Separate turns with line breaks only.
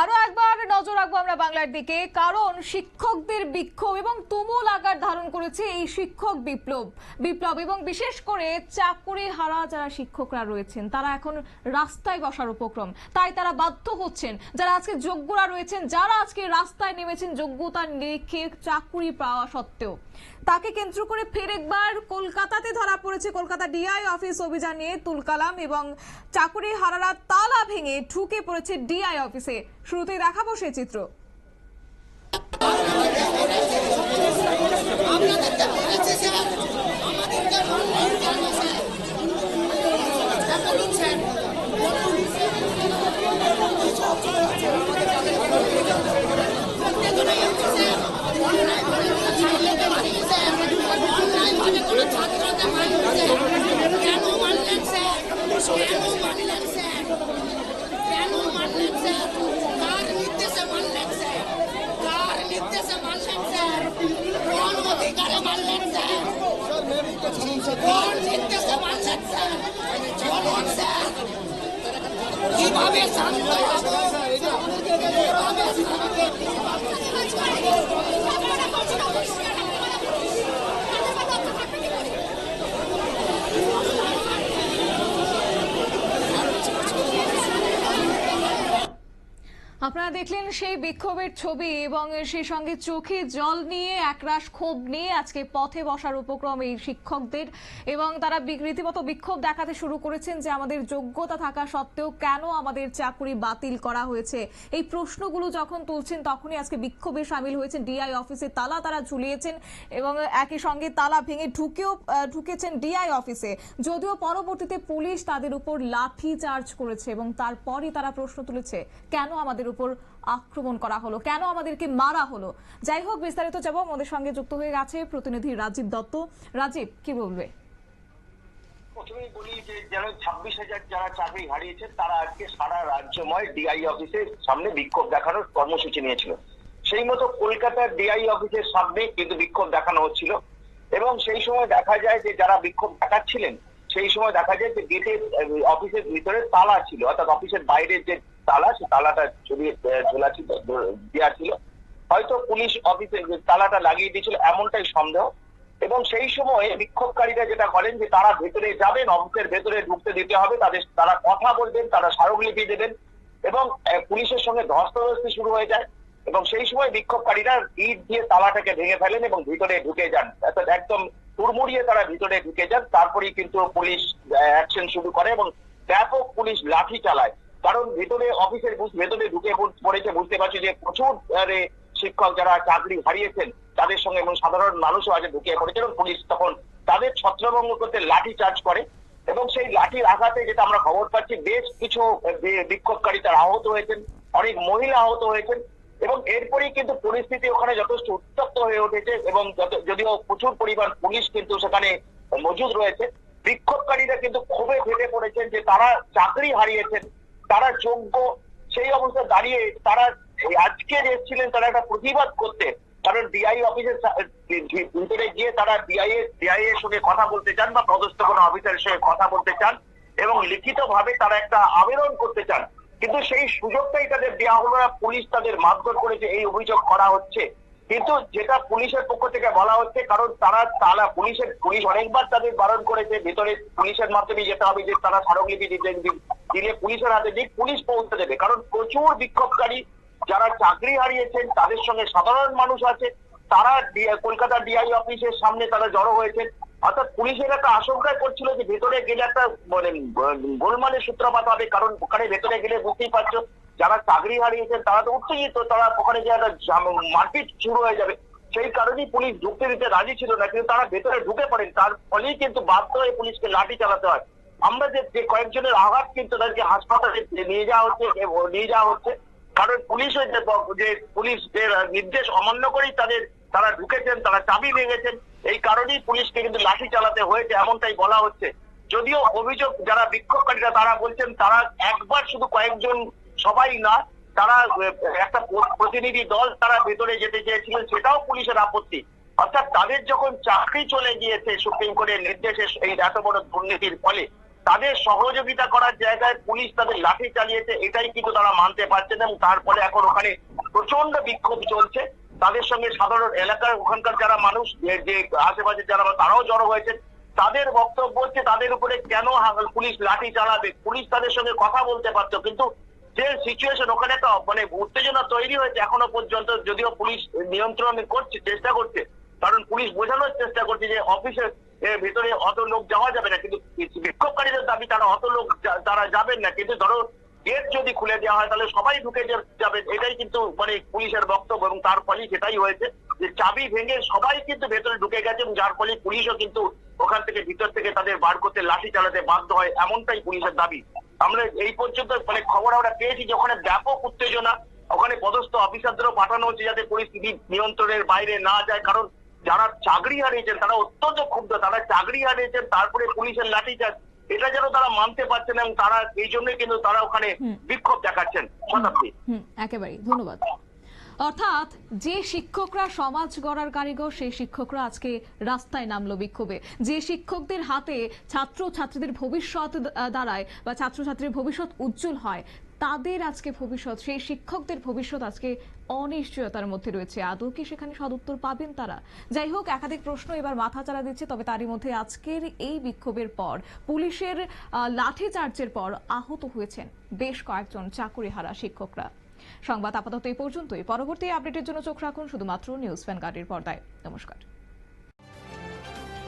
আরও একবার নজর রাখব আমরা বাংলার দিকে। কারণ শিক্ষকদের বিক্ষোভ এবং তুমুল আকার ধারণ করেছে এই শিক্ষক বিপ্লব। বিপ্লব এবং বিশেষ করে চাকুরি হারা যারা শিক্ষকরা রয়েছেন, তারা এখন রাস্তায় বসার উপক্রম। তাই তারা বাধ্য হচ্ছেন, যারা আজকে যোগ্যরা রয়েছেন, যারা আজকে রাস্তায় নেমেছেন, যোগ্যতা রেখে চাকুরি পাওয়া সত্ত্বেও। তাকে কেন্দ্র করে ফের একবার কলকাতাতে ধরা পড়েছে। কলকাতা ডিআই অফিস অভিযান নিয়ে তুলকালাম এবং চাকুরি হারারা তালা ভেঙে ঢুকে পড়েছে ডিআই অফিসে। শুরুতেই দেখাবো সে চিত্র।
কেন কীভাবে শান্ত হব কীভাবে শান্ত
আপনারা দেখলেন সেই বিক্ষোভের ছবি এবং সেই সঙ্গে চোখে জল নিয়ে একরাশ ক্ষোভ নিয়ে আজকে পথে বসার উপক্রম এই শিক্ষকদের এবং তারা রীতিমতো বিক্ষোভ দেখাতে শুরু করেছেন যে আমাদের যোগ্যতা থাকা সত্ত্বেও কেন আমাদের চাকরি বাতিল করা হয়েছে। এই প্রশ্নগুলো যখন তুলছেন তখনই আজকে বিক্ষোভে সামিল হয়েছেন ডিআই অফিসে তালা তারা ঝুলিয়েছেন এবং একই সঙ্গে তালা ভেঙে ঢুকেও ঢুকেছেন ডিআই অফিসে। যদিও পরবর্তীতে পুলিশ তাদের উপর লাঠি চার্জ করেছে এবং তারপরই তারা প্রশ্ন তুলেছে, কেন আমাদের উপর আক্রমণ করা হলো। কেন আমাদেরকে মারা হলো? যাই হোক, বিস্তারিত যাব আমাদের সঙ্গে যুক্ত হয়ে গেছে প্রতিনিধি রাজীব দত্ত। রাজীব, কি বলবে?
প্রথমেই বলি যে, যেন ছাব্বিশ হাজার যারা চাকরি তারা আজকে সারা রাজ্যময় ডিআই সামনে বিক্ষোভ দেখানোর কর্মসূচি নিয়েছিল। সেই মতো কলকাতার ডিআই অফিসের সামনে কিন্তু বিক্ষোভ দেখানো হচ্ছিল। এবং সেই সময় দেখা যায় যে, যারা বিক্ষোভ দেখাচ্ছিলেন, সেই সময় দেখা যায় যে, গেটের অফিসের ভিতরে তালা ছিল। অর্থাৎ অফিসের বাইরের যে তালা সেই তালাটা ঝুলিয়ে ঝোলা ছিল দেওয়া ছিল। হয়তো পুলিশ অফিসে তালাটা লাগিয়ে দিয়েছিল, এমনটাই সন্দেহ। এবং সেই সময় বিক্ষোভকারীরা যেটা করেন যে, তারা ভেতরে যাবেন, অফিসের ভেতরে ঢুকতে দিতে হবে, তাদের, তারা কথা বলবেন, তারা স্মারকলিপি দেবেন। এবং পুলিশের সঙ্গে ধস্তাধস্তি শুরু হয়ে যায়। এবং সেই সময় বিক্ষোভকারীরা ইট দিয়ে তালাটাকে ভেঙে ফেলেন এবং ভিতরে ঢুকে যান। একদম হুড়মুড়িয়ে তারা ভিতরে ঢুকে যান। তারপরেই কিন্তু পুলিশ অ্যাকশন শুরু করে এবং ব্যাপক পুলিশ লাঠি চালায়। কারণ ভেতরে অফিসের ভেতরে ঢুকে পড়েছে, বুঝতে পারছি যে প্রচুর শিক্ষক যারা চাকরি হারিয়েছেন, তাদের সঙ্গে এবং সাধারণ মানুষও আগে ঢুকিয়ে পড়েছে এবং পুলিশ তখন তাদের ছত্রভঙ্গ করতে লাঠি চার্জ করে এবং সেই লাঠির আঘাতে যেটা আমরা খবর পাচ্ছি, বেশ কিছু বিক্ষোভকারী তারা আহত হয়েছেন, অনেক মহিলা আহত হয়েছেন এবং এরপরেই কিন্তু পরিস্থিতি ওখানে যথেষ্ট উত্তপ্ত হয়ে উঠেছে এবং যদিও প্রচুর পরিমাণ পুলিশ কিন্তু সেখানে মজুদ রয়েছে, বিক্ষোভকারীরা কিন্তু ক্ষোভে ফেটে পড়েছেন যে তারা চাকরি হারিয়েছেন। তারা যোগ্য সেই অবস্থায় দাঁড়িয়ে তারা আজকে এসেছিলেন তারা একটা প্রতিবাদ করতে। কারণ ডিআই অফিসের ভিতরে গিয়ে তারা ডিআই ডিআই এর সঙ্গে কথা বলতে চান বা পদস্থ কোনো অফিসারের সঙ্গে কথা বলতে চান এবং লিখিত ভাবে তারা একটা আবেদন করতে চান। কিন্তু সেই সুযোগটাই তাদের দেওয়া হলো না। পুলিশ তাদের মারধর করেছে, এই অভিযোগ করা হচ্ছে। কিন্তু যেটা পুলিশের পক্ষ থেকে বলা হচ্ছে, কারণ তারা তারা পুলিশের, পুলিশ অনেকবার তাদের বারণ করেছে। ভেতরে পুলিশের মাধ্যমে যেতে হবে যে তারা স্মারকলিপি দিতে দিলে পুলিশের হাতে দিক পুলিশ পৌঁছে দেবে। কারণ প্রচুর বিক্ষোভকারী যারা চাকরি হারিয়েছেন, তাদের সঙ্গে সাধারণ মানুষ আছে, তারা কলকাতা ডিআই অফিসের সামনে তারা জড়ো হয়েছেন। অর্থাৎ পুলিশের একটা আশঙ্কা করছিল যে ভেতরে গেলে একটা মানে গোলমালের সূত্রপাত হবে, কারণ ওখানে ভেতরে গেলে বুঝতেই পারছ, যারা চাকরি হারিয়েছেন, তারা তো উত্তেজিত, তারা ওখানে যে একটা মারপিট শুরু হয়ে যাবে। সেই কারণেই পুলিশ ঢুকতে দিতে রাজি ছিল না, কিন্তু তারা ভেতরে ঢুকে পড়েন। তার ফলেই কিন্তু বাধ্য হয়ে পুলিশকে লাঠি চালাতে হয়। আমরা যে যে কয়েকজনের আঘাত কিন্তু তাদেরকে হাসপাতালে নিয়ে যাওয়া হচ্ছে নিয়ে যাওয়া হচ্ছে। কারণ পুলিশের যে যে নির্দেশ অমান্য করেই তাদের তারা ঢুকেছেন, তারা চাবি ভেঙেছেন। এই কারণেই পুলিশকে কিন্তু লাঠি চালাতে হয়েছে, এমনটাই বলা হচ্ছে। যদিও অভিযোগ যারা বিক্ষোভকারীরা তারা বলছেন তারা একবার শুধু কয়েকজন সবাই না, তারা একটা প্রতিনিধি দল তারা ভেতরে যেতে চেয়েছিলেন সেটাও পুলিশের আপত্তি। অর্থাৎ তাদের যখন চাকরি চলে গিয়েছে সুপ্রিম কোর্টের নির্দেশে এই এত বড় দুর্নীতির ফলে তাদের সহযোগিতা করার জায়গায় পুলিশ তাদের লাঠি চালিয়েছে, এটাই কিন্তু তারা মানতে পারছে না এবং তারপরে এখন ওখানে প্রচণ্ড বিক্ষোভ চলছে। তাদের সঙ্গে সাধারণ এলাকার ওখানকার যারা মানুষ, যে- আশেপাশে যারা তারাও জড়ো হয়েছে তাদের বক্তব্য হচ্ছে তাদের উপরে কেন পুলিশ লাঠি চালাবে? পুলিশ তাদের সঙ্গে কথা বলতে পারতো, কিন্তু যে সিচুয়েশন ওখানে একটা মানে উত্তেজনা তৈরি হয়েছে এখনও পর্যন্ত, যদিও পুলিশ নিয়ন্ত্রণ করছে, চেষ্টা করছে কারণ পুলিশ বোঝানোর চেষ্টা করছে যে অফিসের ভেতরে অত লোক যাওয়া যাবে না, কিন্তু বিক্ষোভকারীদের দাবি তারা অত লোক তারা যাবেন না। কিন্তু ধরো গেট যদি খুলে দেওয়া হয়, তাহলে সবাই ঢুকে যাবে। এটাই কিন্তু মানে পুলিশের বক্তব্য এবং তার ফলেই সেটাই হয়েছে যে চাবি ভেঙে সবাই কিন্তু ভেতরে ঢুকে গেছে এবং যার ফলে পুলিশও কিন্তু ওখান থেকে ভিতর থেকে তাদের বার করতে লাঠি চালাতে বাধ্য হয় এমনটাই পুলিশের দাবি। আমরা এই পর্যন্ত মানে খবর আমরা পেয়েছি যে ওখানে ব্যাপক উত্তেজনা, ওখানে পদস্থ অফিসারদেরও পাঠানো হচ্ছে যাতে পরিস্থিতি নিয়ন্ত্রণের বাইরে না যায়। কারণ যারা চাকরি হারিয়েছেন তারা অত্যন্ত ক্ষুব্ধ তারা চাকরি হারিয়েছেন তারপরে পুলিশের লাঠিচার্জ। এটা যেন তারা মানতে পারছেন এবং তারা এই জন্যই কিন্তু তারা ওখানে বিক্ষোভ দেখাচ্ছেন। শতাব্দী
হুম একেবারেই। ধন্যবাদ। অর্থাৎ যে শিক্ষকরা সমাজ গড়ার কারিগর সেই শিক্ষকরা আজকে রাস্তায় নামলো বিক্ষোভে। যে শিক্ষকদের হাতে ছাত্র ছাত্রীদের ভবিষ্যৎ দাঁড়ায় বা ছাত্রছাত্রীর ভবিষ্যৎ উজ্জ্বল হয় তাদের আজকে ভবিষ্যৎ, সেই শিক্ষকদের ভবিষ্যৎ আজকে অনিশ্চয়তার মধ্যে রয়েছে। আদৌ কি সেখানে সদুত্তর পাবেন তারা? যাই হোক, একাধিক প্রশ্ন এবার মাথা চারা দিচ্ছে, তবে তারই মধ্যে আজকের এই বিক্ষোভের পর, পুলিশের লাঠিচার্জের পর আহত হয়েছেন বেশ কয়েকজন চাকুরিহারা শিক্ষকরা। সংবাদ আপাতত এই পর্যন্তই। পরবর্তী আপডেটের জন্য চোখ রাখুন শুধুমাত্র নিউজ ভ্যানগার্ডের পর্দায়। নমস্কার।